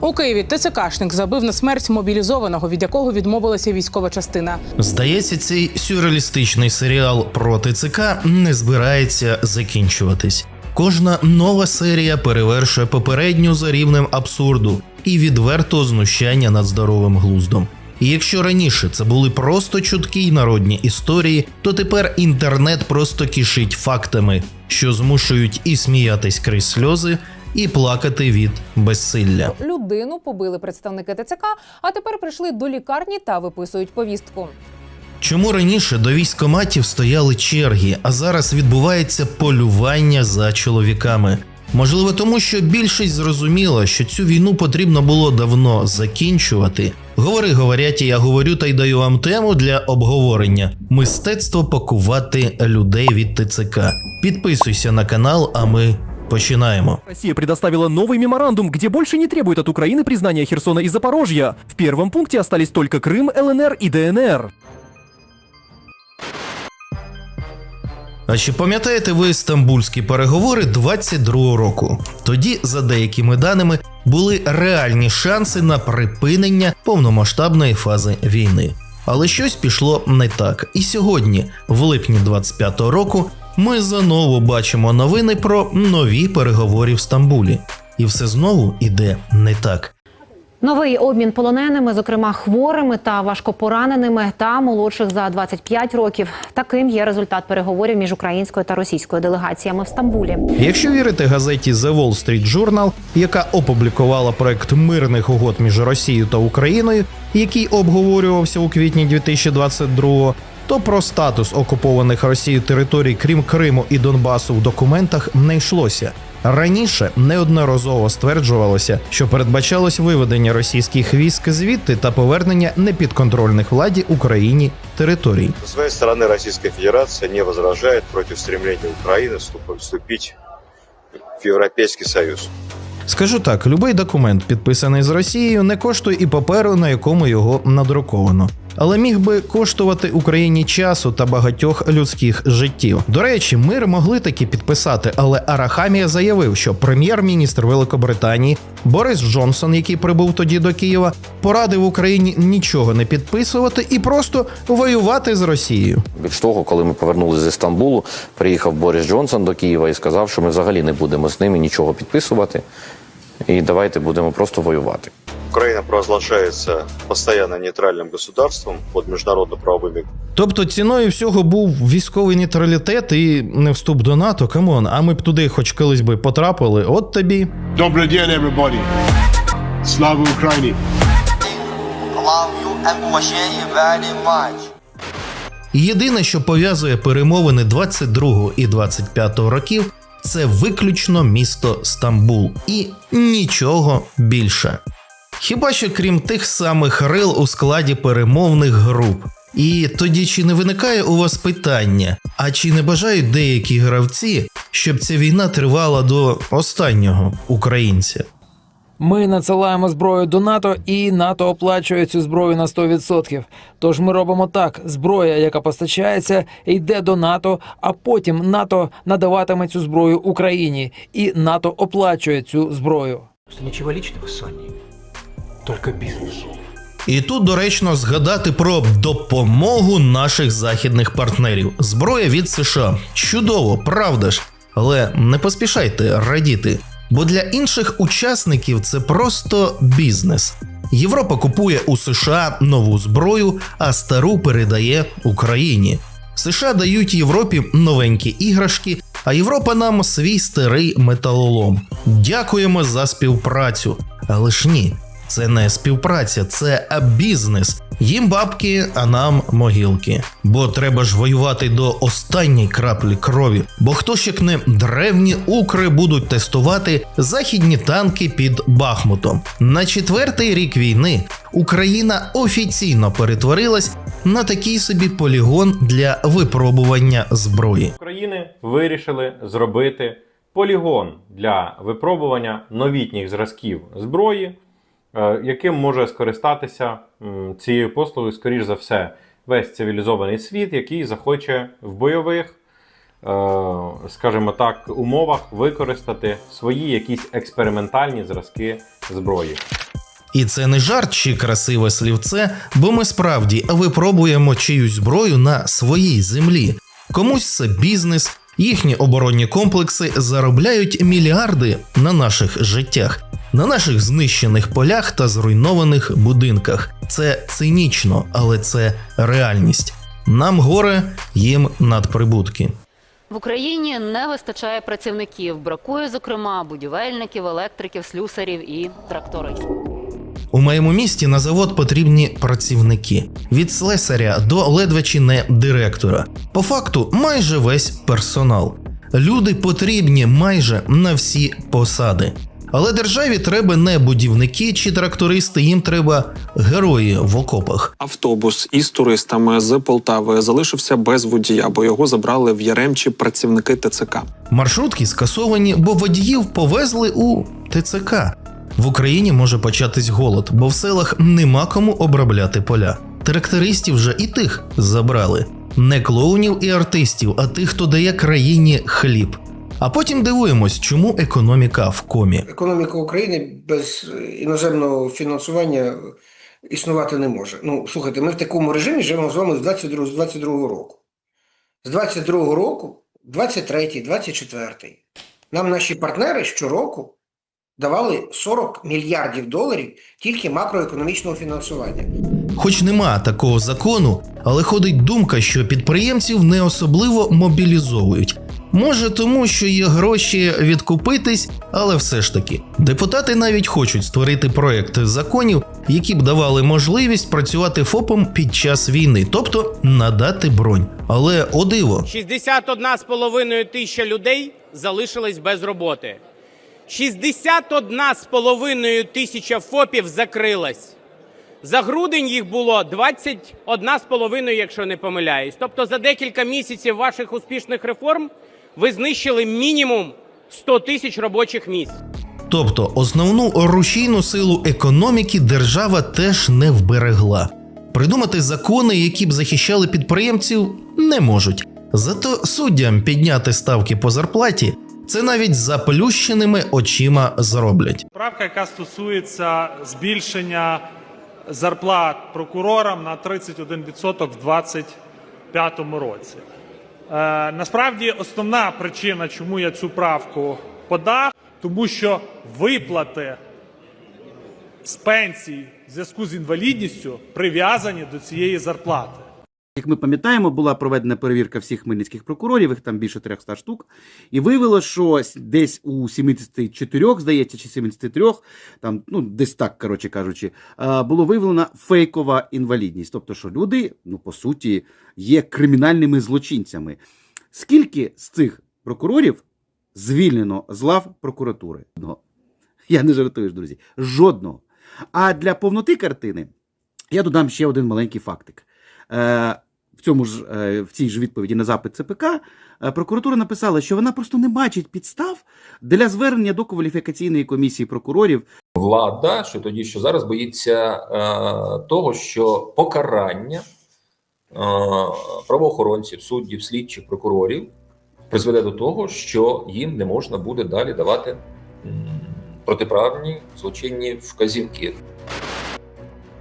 У Києві ТЦКшник забив на смерть мобілізованого, від якого відмовилася військова частина. Здається, цей сюрреалістичний серіал про ТЦК не збирається закінчуватись. Кожна нова серія перевершує попередню за рівнем абсурду і відвертого знущання над здоровим глуздом. І якщо раніше це були просто чуткі й народні історії, то тепер інтернет просто кишить фактами, що змушують і сміятись крізь сльози, і плакати від безсилля. Людину побили представники ТЦК, а тепер прийшли до лікарні та виписують повістку. Чому раніше до військоматів стояли черги, а зараз відбувається полювання за чоловіками? Можливо, тому що більшість зрозуміла, що цю війну потрібно було давно закінчувати. Говори, говорять, я говорю та й даю вам тему для обговорення: мистецтво пакувати людей від ТЦК. Підписуйся на канал, а ми починаємо. Россия предоставила новый меморандум, где больше не требует от Украины признания Херсона и Запорожья. В первом пункте остались только Крым, ЛНР и ДНР. А чи пам'ятаєте ви стамбульські переговори 22-го року? Тоді, за деякими даними, були реальні шанси на припинення повномасштабної фази війни. Але щось пішло не так. І сьогодні, в липні 25-го року, ми знову бачимо новини про нові переговори в Стамбулі. І все знову іде не так. Новий обмін полоненими, зокрема хворими та важкопораненими та молодших за 25 років. Таким є результат переговорів між українською та російською делегаціями в Стамбулі. Якщо вірити газеті The Wall Street Journal, яка опублікувала проект мирних угод між Росією та Україною, який обговорювався у квітні 2022-го, то про статус окупованих Росією територій, крім Криму і Донбасу, в документах не йшлося. Раніше неодноразово стверджувалося, що передбачалось виведення російських військ звідти та повернення непідконтрольних владі Україні територій. Со своей стороны Российская Федерация не возражает против стремления Украины вступ- вступить в Европейский Союз. Скажу так: любий документ, підписаний з Росією, не коштує і паперу, на якому його надруковано. Але міг би коштувати Україні часу та багатьох людських життів. До речі, мир могли таки підписати, але Арахамія заявив, що прем'єр-міністр Великобританії Борис Джонсон, який прибув тоді до Києва, порадив Україні нічого не підписувати і просто воювати з Росією. Більш того, коли ми повернулися зі Стамбулу, приїхав Борис Джонсон до Києва і сказав, що ми взагалі не будемо з ними нічого підписувати. І давайте будемо просто воювати. Украина провозглашается постоянно нейтральным государством под международно-правовыми Тобто ціною всього був військовий нейтралітет і не вступ до НАТО. Камон, а ми б туди хоч колись би потрапили. От тобі. Добрый день, everybody. Слава Украине! love you and уважение very much. Єдине, що пов'язує перемовини 22 і 25 років, це виключно місто Стамбул і нічого більше. Хіба що крім тих самих рил у складі перемовних груп. І тоді чи не виникає у вас питання, а чи не бажають деякі гравці, щоб ця війна тривала до останнього українця? Ми надсилаємо зброю до НАТО, і НАТО оплачує цю зброю на 100%. Тож ми робимо так: зброя, яка постачається, йде до НАТО, а потім НАТО надаватиме цю зброю Україні, і НАТО оплачує цю зброю. Ничего личного, Сонни. Только бизнес. І тут доречно згадати про допомогу наших західних партнерів. Зброя від США. Чудово, правда ж? Але не поспішайте радіти, бо для інших учасників це просто бізнес. Європа купує у США нову зброю, а стару передає Україні. США дають Європі новенькі іграшки, а Європа нам свій старий металолом. Дякуємо за співпрацю. Але ж ні, це не співпраця, це бізнес. Їм бабки, а нам могилки. Бо треба ж воювати до останньої краплі крові. Бо хто як не древні укри будуть тестувати західні танки під Бахмутом. На четвертий рік війни Україна офіційно перетворилась на такий собі полігон для випробування зброї. України вирішили зробити полігон для випробування новітніх зразків зброї, яким може скористатися цією послугою, скоріш за все, весь цивілізований світ, який захоче в бойових скажімо так, умовах використати свої якісь експериментальні зразки зброї. І це не жарт чи красиве слівце, бо ми справді випробуємо чиюсь зброю на своїй землі. Комусь це бізнес, їхні оборонні комплекси заробляють мільярди на наших життях, на наших знищених полях та зруйнованих будинках. Це цинічно, але це реальність. Нам горе, їм надприбутки. В Україні не вистачає працівників. Бракує, зокрема, будівельників, електриків, слюсарів і трактористів. У моєму місті на завод потрібні працівники від слесаря до ледве чи не директора. По факту, майже весь персонал. Люди потрібні майже на всі посади. Але державі треба не будівники чи трактористи, їм треба герої в окопах. Автобус із туристами з Полтави залишився без водія, бо його забрали в Яремчі працівники ТЦК. Маршрутки скасовані, бо водіїв повезли у ТЦК. В Україні може початись голод, бо в селах нема кому обробляти поля. Трактористів вже і тих забрали. Не клоунів і артистів, а тих, хто дає країні хліб. А потім дивуємось, чому економіка в комі. Економіка України без іноземного фінансування існувати не може. Ну, слухайте, ми в такому режимі живемо з вами з 22, з 22 року. З 22 року, 23, 24. Нам наші партнери щороку давали 40 мільярдів доларів тільки макроекономічного фінансування. Хоч нема такого закону, але ходить думка, що підприємців не особливо мобілізовують. Може, тому що є гроші відкупитись, але все ж таки депутати навіть хочуть створити проекти законів, які б давали можливість працювати ФОПом під час війни, тобто надати бронь. Але о диво, 61,5 тисяча людей залишились без роботи. 61,5 тисяча ФОПів закрилась. За грудень їх було 21,5, якщо не помиляюсь. Тобто за декілька місяців ваших успішних реформ ви знищили мінімум 100 тисяч робочих місць. Тобто основну рушійну силу економіки держава теж не вберегла. Придумати закони, які б захищали підприємців, не можуть. Зато суддям підняти ставки по зарплаті це навіть заплющеними очима зроблять. Правка, яка стосується збільшення зарплат прокурорам на 31% в 2025 році. Е, насправді основна причина, чому я цю правку подав, тому що виплати з пенсій в зв'язку з інвалідністю прив'язані до цієї зарплати. Як ми пам'ятаємо, була проведена перевірка всіх хмельницьких прокурорів, їх там більше 300 штук, і виявило, що десь у 74, здається, чи 73, там, ну, десь так, коротше кажучи, е, було виявлена фейкова інвалідність. Тобто, що люди, ну, по суті, є кримінальними злочинцями. Скільки з цих прокурорів звільнено з лав прокуратури? Я не жартую, друзі. Жодного. А для повноти картини я додам ще один маленький фактик. В цьому ж е, в цій ж відповіді на запит ЦПК е, прокуратура написала, що вона просто не бачить підстав для звернення до кваліфікаційної комісії прокурорів. Влада, що тоді, що зараз боїться е, того, що покарання е, правоохоронців, суддів, слідчих, прокурорів призведе до того, що їм не можна буде далі давати протиправні злочинні вказівки.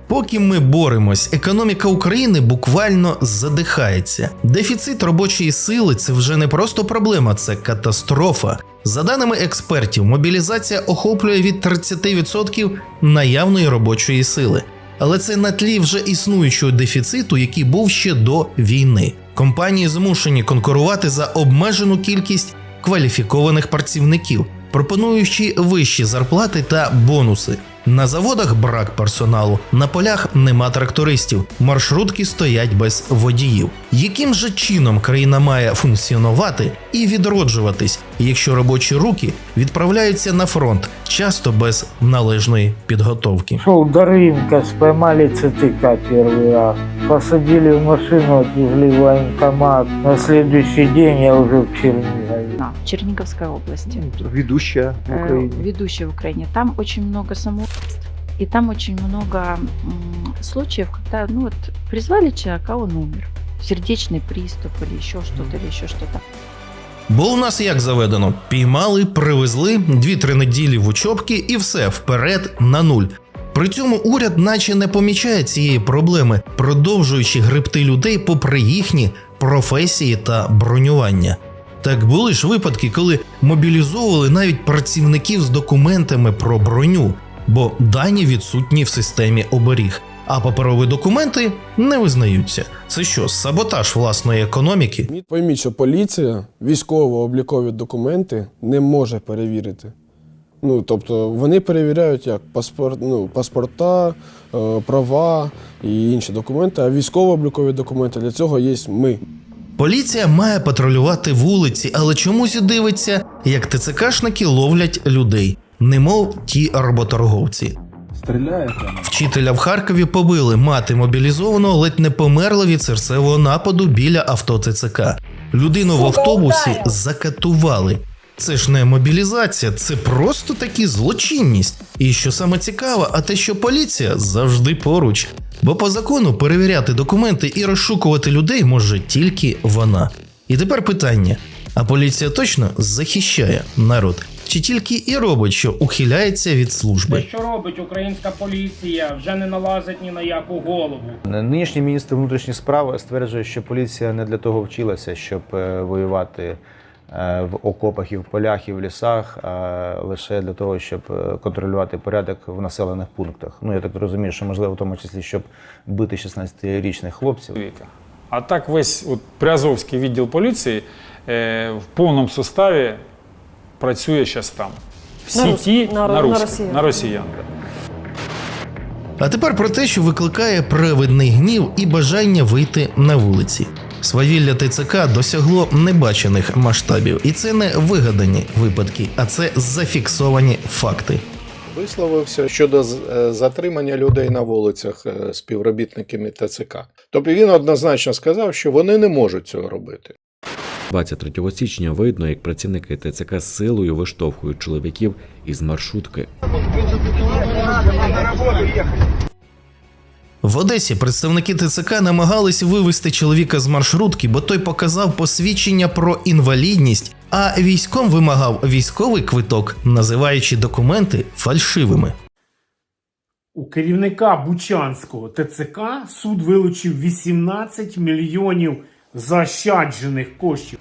Поки ми боремось, економіка України буквально задихається. Дефіцит робочої сили це вже не просто проблема, це катастрофа. За даними експертів, мобілізація охоплює від 30% наявної робочої сили. Але це на тлі вже існуючого дефіциту, який був ще до війни. Компанії змушені конкурувати за обмежену кількість кваліфікованих працівників, пропонуючи вищі зарплати та бонуси. На заводах брак персоналу, на полях нема трактористів, маршрутки стоять без водіїв. Яким же чином країна має функціонувати і відроджуватись, якщо робочі руки відправляються на фронт, часто без належної підготовки? Шел до рынка, споймали ЦТК первый раз. Посадили в машину, отвезли в военкомат. На следующий день я уже в Чернигове. В Черниговской области. Ведущая в Э, Ведущая в Украине. Там очень много самоубийств. И там очень много м, случаев, когда ну, вот, призвали человека, а он умер. Сердечный приступ или еще что-то, или еще что-то. Бо у нас як заведено: піймали, привезли, 2-3 неділі в учобки і все вперед на нуль. При цьому уряд наче не помічає цієї проблеми, продовжуючи гребти людей попри їхні професії та бронювання. Так були ж випадки, коли мобілізовували навіть працівників з документами про броню, бо дані відсутні в системі оберіг, а паперові документи не визнаються. Це що, саботаж власної економіки? Пойміть, що поліція військово-облікові документи не може перевірити. Ну, тобто вони перевіряють як паспорт, ну, паспорта, е, права і інші документи, а військово-облікові документи для цього є ми. Поліція має патрулювати вулиці, але чомусь дивиться, як ТЦКшники ловлять людей, немов ті роботорговці. Стріляєте? Вчителя в Харкові побили, мати мобілізованого ледь не померла від серцевого нападу біля авто ТЦК. Людину в автобусі закатували. Це ж не мобілізація, це просто таки злочинність. І що саме цікаво, а те, що поліція завжди поруч. Бо по закону перевіряти документи і розшукувати людей може тільки вона. І тепер питання: а поліція точно захищає народ? Чи тільки і робить, що ухиляється від служби? Що робить українська поліція? Вже не налазить ні на яку голову. Нинішній міністр внутрішніх справ стверджує, що поліція не для того вчилася, щоб е, воювати в окопах і в полях, і в лісах, а лише для того, щоб е, контролювати порядок в населених пунктах. Ну я так розумію, що можливо в тому числі, щоб бити 16-річних хлопців. А так весь от, Приазовський відділ поліції е, в повному составі працює зараз там. Всі На рус- ті на на, на росіян. на росіян. А тепер про те, що викликає праведний гнів і бажання вийти на вулиці. Свавілля ТЦК досягло небачених масштабів, і це не вигадані випадки, а це зафіксовані факти. висловився щодо з- е, затримання людей на вулицях е, співробітниками ТЦК. Тобто він однозначно сказав, що вони не можуть цього робити. 23 січня видно, як працівники ТЦК з силою виштовхують чоловіків із маршрутки. В Одесі представники ТЦК намагались вивести чоловіка з маршрутки, бо той показав посвідчення про інвалідність, а військом вимагав військовий квиток, називаючи документи фальшивими. У керівника Бучанського ТЦК суд вилучив 18 мільйонів заощаджених коштів.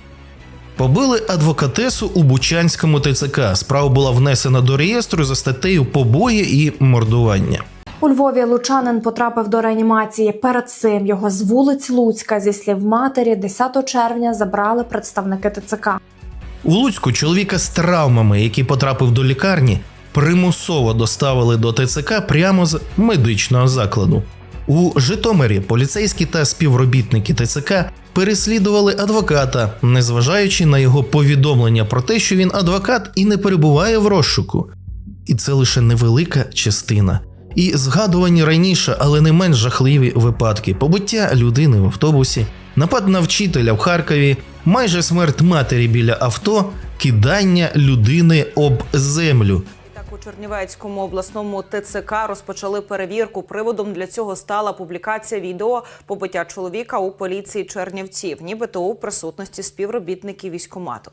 Побили адвокатесу у Бучанському ТЦК. Справа була внесена до реєстру за статтею побої і мордування. У Львові лучанин потрапив до реанімації. Перед цим його з вулиць Луцька, зі слів матері, 10 червня забрали представники ТЦК. У Луцьку чоловіка з травмами, який потрапив до лікарні, примусово доставили до ТЦК прямо з медичного закладу. У Житомирі поліцейські та співробітники ТЦК переслідували адвоката, незважаючи на його повідомлення про те, що він адвокат і не перебуває в розшуку. І це лише невелика частина. І згадувані раніше, але не менш жахливі випадки: побиття людини в автобусі, напад на вчителя в Харкові, майже смерть матері біля авто, кидання людини об землю. Так у Чернівецькому обласному ТЦК розпочали перевірку. Приводом для цього стала публікація відео побиття чоловіка у поліції Чернівців, нібито у присутності співробітників військомату.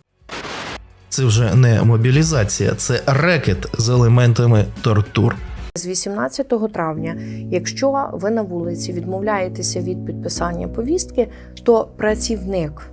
Це вже не мобілізація, це рекет з елементами тортур. З 18 травня, якщо ви на вулиці відмовляєтеся від підписання повістки, то працівник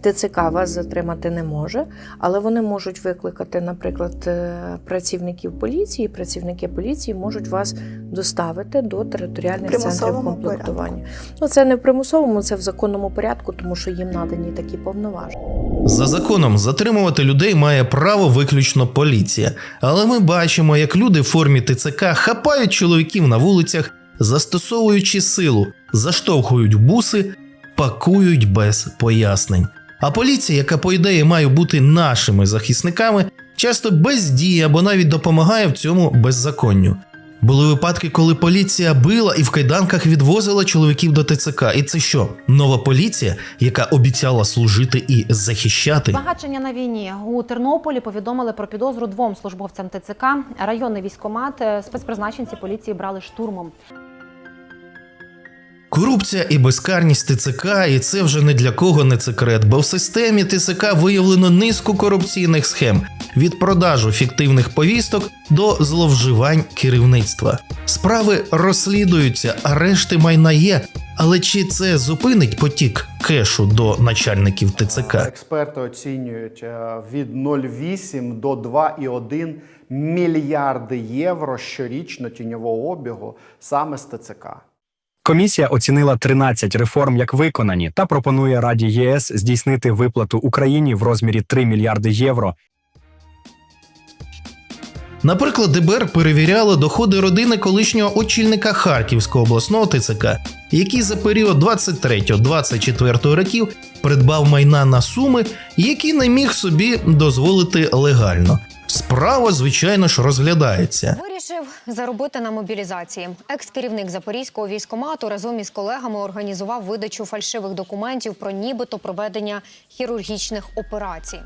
ТЦК вас затримати не може, але вони можуть викликати, наприклад, е, працівників поліції. Prацівники поліції можуть вас доставити до територіальних центрів комплектування. Ну це не в примусовому, це в законному порядку, тому що їм надані такі повноваження. За законом затримувати людей має право виключно поліція. Але ми бачимо, як люди в формі ТЦК хапають чоловіків на вулицях, застосовуючи силу, заштовхують буси, пакують без пояснень. А поліція, яка по ідеї має бути нашими захисниками, часто бездіє або навіть допомагає в цьому беззаконню. Були випадки, коли поліція била і в кайданках відвозила чоловіків до ТЦК. І це що? Нова поліція, яка обіцяла служити і захищати? Збагачення на війні у Тернополі повідомили про підозру двом службовцям ТЦК. Районний військомат е, спецпризначенці поліції брали штурмом. Корупція і безкарність ТЦК, і це вже не для кого не секрет, бо в системі ТЦК виявлено низку корупційних схем від продажу фіктивних повісток до зловживань керівництва. Справи розслідуються, арешти майна є. Але чи це зупинить потік кешу до начальників ТЦК? Експерти оцінюють е, від 0,8 до 2,1 мільярди євро щорічно тіньового обігу саме з ТЦК. Комісія оцінила 13 реформ як виконані та пропонує Раді ЄС здійснити виплату Україні в розмірі 3 мільярди євро Наприклад, ДБР перевіряло доходи родини колишнього очільника Харківського обласного ТЦК, який за період 23-24 років придбав майна на суми, які не міг собі дозволити легально. Справа, звичайно ж, розглядається. Вирішив заробити на мобілізації. Екс-керівник Запорізького військомату разом із колегами організував видачу фальшивих документів про нібито проведення хірургічних операцій.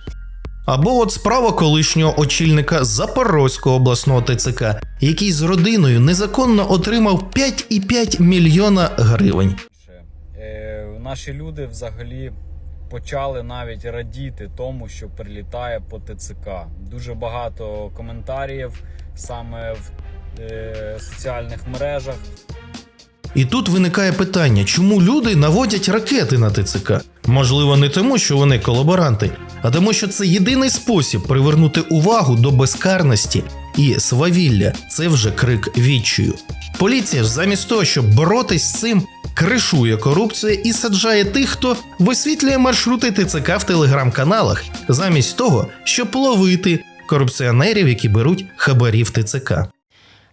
Або от справа колишнього очільника Запорозького обласного ТЦК, який з родиною незаконно отримав 5,5 мільйона гривень. Е, наші люди взагалі почали навіть радіти тому, що прилітає по ТЦК. Дуже багато коментарів саме в е, соціальних мережах. І тут виникає питання, чому люди наводять ракети на ТЦК? Можливо, не тому, що вони колаборанти, а тому, що це єдиний спосіб привернути увагу до безкарності і свавілля. Це вже крик відчаю. Поліція ж замість того, щоб боротись з цим, кришує корупцію і саджає тих, хто висвітлює маршрути ТЦК в телеграм-каналах, замість того, щоб ловити корупціонерів, які беруть хабарів ТЦК.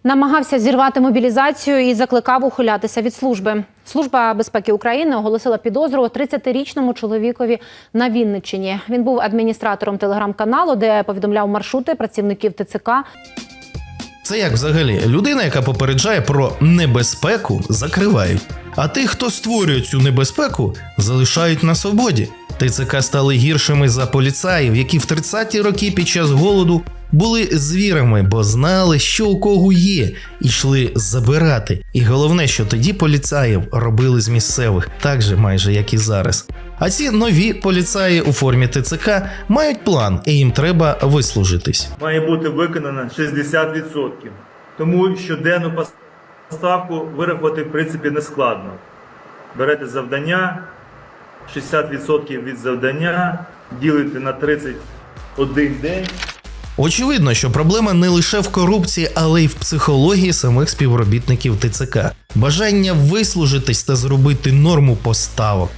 Намагався зірвати мобілізацію і закликав ухилятися від служби. Служба безпеки України оголосила підозру 30-річному чоловікові на Вінниччині. Він був адміністратором телеграм-каналу, де повідомляв маршрути працівників ТЦК. Це як взагалі людина, яка попереджає про небезпеку, закривають. А тих, хто створює цю небезпеку, залишають на свободі. ТЦК стали гіршими за поліцаїв, які в 30-ті роки під час голоду були звірами, бо знали, що у кого є, і йшли забирати. І головне, що тоді поліцаїв робили з місцевих, так же майже як і зараз. А ці нові поліцаї у формі ТЦК мають план, і їм треба вислужитись. має бути виконано 60%. Тому щоденну поставку вирахувати в принципі не складно. Берете завдання, 60% від завдання, ділите на 31 день. Очевидно, що проблема не лише в корупції, але й в психології самих співробітників ТЦК, бажання вислужитись та зробити норму поставок.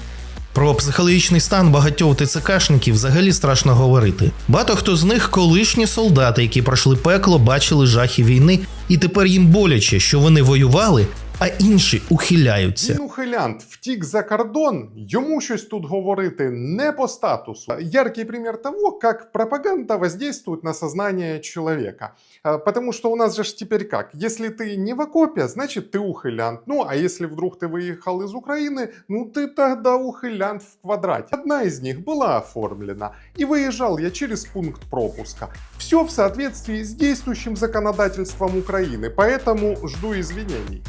Про психологічний стан багатьох ТЦКшників взагалі страшно говорити. Багато хто з них колишні солдати, які пройшли пекло, бачили жахи війни, і тепер їм боляче, що вони воювали, а інші ухиляються. Він ухилянт втік за кордон, йому щось тут говорити не по статусу. Яркий пример того, как пропаганда воздействует на сознание человека. А, Потому что у нас же ж теперь как? Если ты не в окопе, значит ты ухилянт. Ну, а если вдруг ты выехал из Украины, ну ты тогда ухилянт в квадрате. Одна из них была оформлена, и выезжал я через пункт пропуска. Все в соответствии с действующим законодательством Украины, поэтому жду извинений.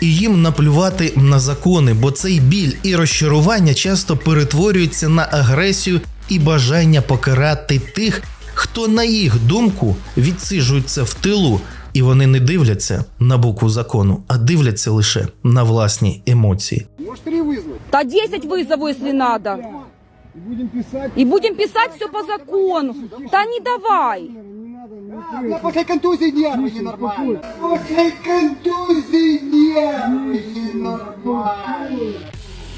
І їм наплювати на закони, бо цей біль і розчарування часто перетворюються на агресію і бажання покарати тих, хто, на їх думку, відсиджується в тилу, і вони не дивляться на букву закону, а дивляться лише на власні емоції. Может, три вызвать? 10 вызову, если надо. И будем писать. И будем писать все по закону. Да не давай. Я после контузии нервы ненормально. После контузии нервы ненормально.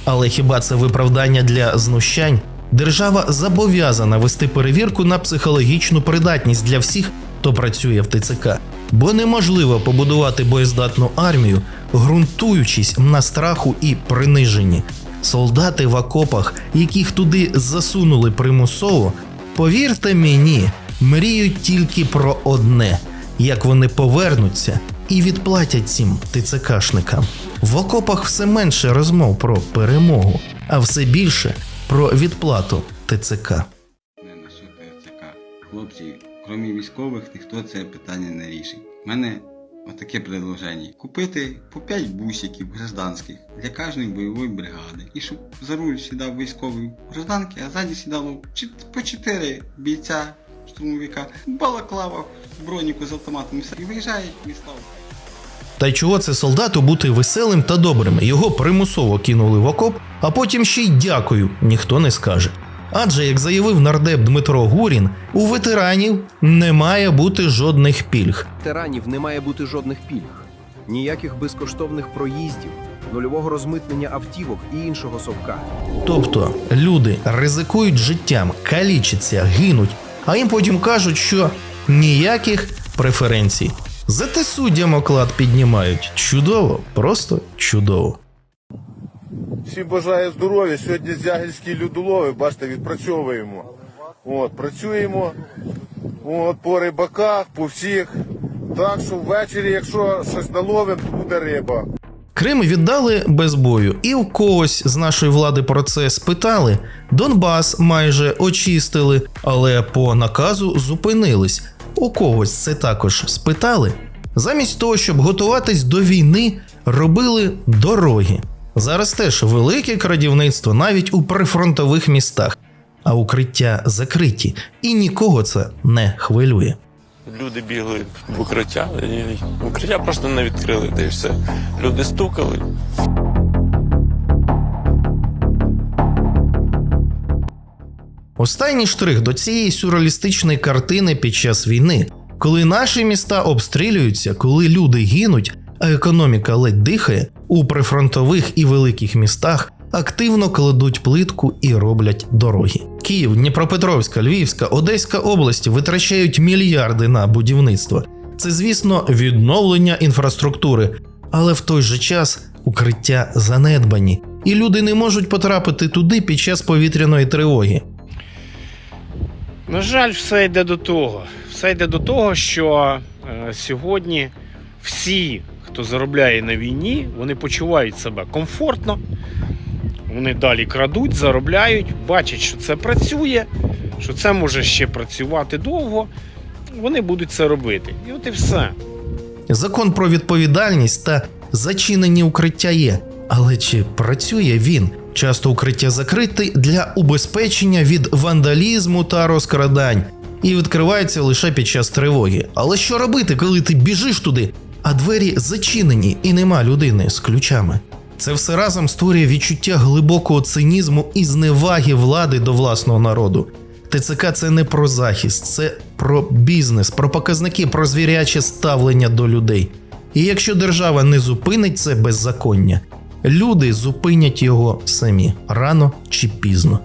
Але хіба це виправдання для знущань? Держава зобов'язана вести перевірку на психологічну придатність для всіх, хто працює в ТЦК, бо неможливо побудувати боєздатну армію, ґрунтуючись на страху і приниженні. Солдати в окопах, яких туди засунули примусово, повірте мені, мріють тільки про одне: як вони повернуться і відплатять цим ТЦКшникам. В окопах все менше розмов про перемогу, а все більше про відплату ТЦК. Хлопці, крім військових, ніхто це питання не рішить. У мене отаке предложення. Купити по 5 бусиків гражданських для кожної бойової бригади. І щоб за руль сідав військовий гражданки, а ззаді сідало по 4 бійця штурмовика, балаклава, в броніку з автоматом і виїжджають в міста. Та й чого це солдату бути веселим та добрим? Його примусово кинули в окоп, а потім ще й дякую, ніхто не скаже. Адже, як заявив нардеп Дмитро Гурін, у ветеранів не має бути жодних пільг. ветеранів не має бути жодних пільг, ніяких безкоштовних проїздів, нульового розмитнення автівок і іншого совка. Тобто люди ризикують життям, калічаться, гинуть, а їм потім кажуть, що ніяких преференцій. Зате суддям оклад піднімають. Чудово, просто чудово. Всім бажаю здоров'я. Сьогодні зягельські людолови, бачите, відпрацьовуємо. От, працюємо от, по рибаках, по всіх. Так що ввечері, якщо щось наловимо, то буде риба. Крим віддали без бою, і в когось з нашої влади про це спитали. Донбас майже очистили, але по наказу зупинились. У когось це також спитали. Замість того, щоб готуватись до війни, робили дороги. Зараз теж велике крадівництво навіть у прифронтових містах, а укриття закриті, і нікого це не хвилює. Люди бігли в укриття, і укриття просто не відкрили, й все. Люди стукали. Останній штрих до цієї сюрреалістичної картини під час війни, коли наші міста обстрілюються, коли люди гинуть, а економіка ледь дихає, у прифронтових і великих містах активно кладуть плитку і роблять дороги. Київ, Дніпропетровська, Львівська, Одеська області витрачають мільярди на будівництво. Це, звісно, відновлення інфраструктури, але в той же час укриття занедбані, і люди не можуть потрапити туди під час повітряної тривоги. На жаль, все йде до того. Все йде до того, що е, сьогодні всі, хто заробляє на війні, вони почувають себе комфортно. Вони далі крадуть, заробляють, бачать, що це працює, що це може ще працювати довго. Вони будуть це робити. І от і все. Закон про відповідальність та зачинені укриття є. Але чи працює він? Часто укриття закрите для убезпечення від вандалізму та розкрадань і відкривається лише під час тривоги. Але що робити, коли ти біжиш туди, а двері зачинені і нема людини з ключами? Це все разом створює відчуття глибокого цинізму і зневаги влади до власного народу. ТЦК це не про захист, це про бізнес, про показники, про звіряче ставлення до людей. І якщо держава не зупинить це беззаконня, люди зупинять його самі рано чи пізно.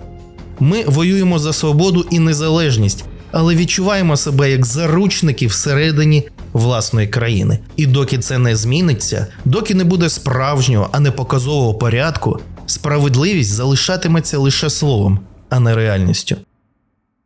Ми воюємо за свободу і незалежність, але відчуваємо себе як заручники всередині власної країни. І доки це не зміниться, доки не буде справжнього, а не показового порядку, справедливість залишатиметься лише словом, а не реальністю.